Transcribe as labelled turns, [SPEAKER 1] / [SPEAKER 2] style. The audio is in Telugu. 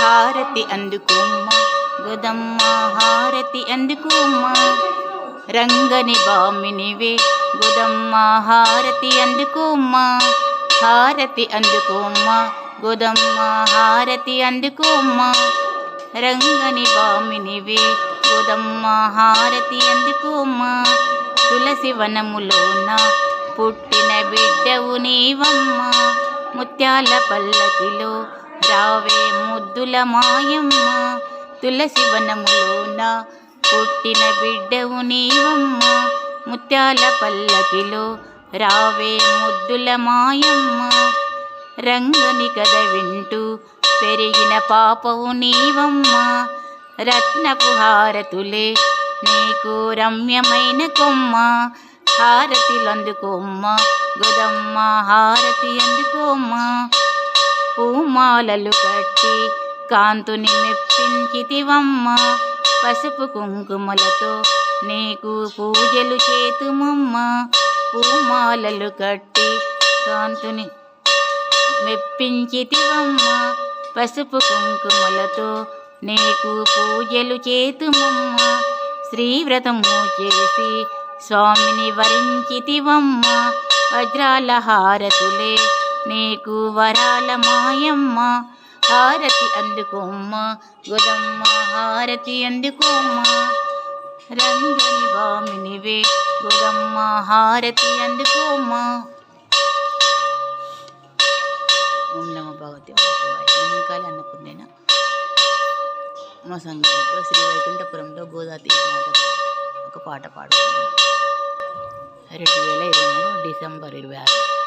[SPEAKER 1] హారతి అందుకోమ్మ. గోదమ్మ హారతి అందుకోమ్మ. రంగని బామినివే. గోదమ్మ హారతి అందుకోమ్మ. హారతి అందుకోమ్మ. గోదమ్మ హారతి అందుకోమ్మ. రంగని బామినివే. గోదమ్మ హారతి అందుకోమ్మ. తులసి వనములోన పుట్టిన బిడ్డవు నీవమ్మ. ముత్యాల పల్లకిలో రావే ముద్దుల మాయమ్మ తులసి వనములోన పుట్టిన బిడ్డవు నీవమ్మ. ముత్యాల పల్లకిలో రావే ముద్దుల మాయమ్మ. రంగుని కథ వింటూ పెరిగిన పాపవు నీవమ్మ. రత్నపు హారతులే నీకు రమ్యమైన కొమ్మ. హారతిలందుకోమ్మ గొదమ్మ హారతి అందుకోమ్మ. పూమాలలు కట్టి కాంతుని మెప్పించితివమ్మ. పసుపు కుంకుమలతో నీకు పూజలు చేతుమమ్మ. పూమాలలు కట్టి కాంతుని మెప్పించితివమ్మ. పసుపు కుంకుమలతో నీకు పూజలు చేతుమమ్మ. శ్రీవ్రతము చేసి స్వామిని వరించితివమ్మ. వజ్రాల హారతులే నీకు వరాల మాయమ్మ హారతి అందుకోమ్మ గోదమ్మ హారతి అందుకోమ్మ. రంగని వామినివే గోదమ్మ హారతి అందుకోమ్మ. ఓం నమ భగవతి వాసుదేవాయ. అన్నపూర్ణేన? మా సంగీతంలో శ్రీ వైకుంఠపురంలో గోదావరి మాతకు ఒక పాట పాడుతున్నాను రెండు వేల ఇరవై మూడు డిసెంబర్ ఇరవై ఆరు.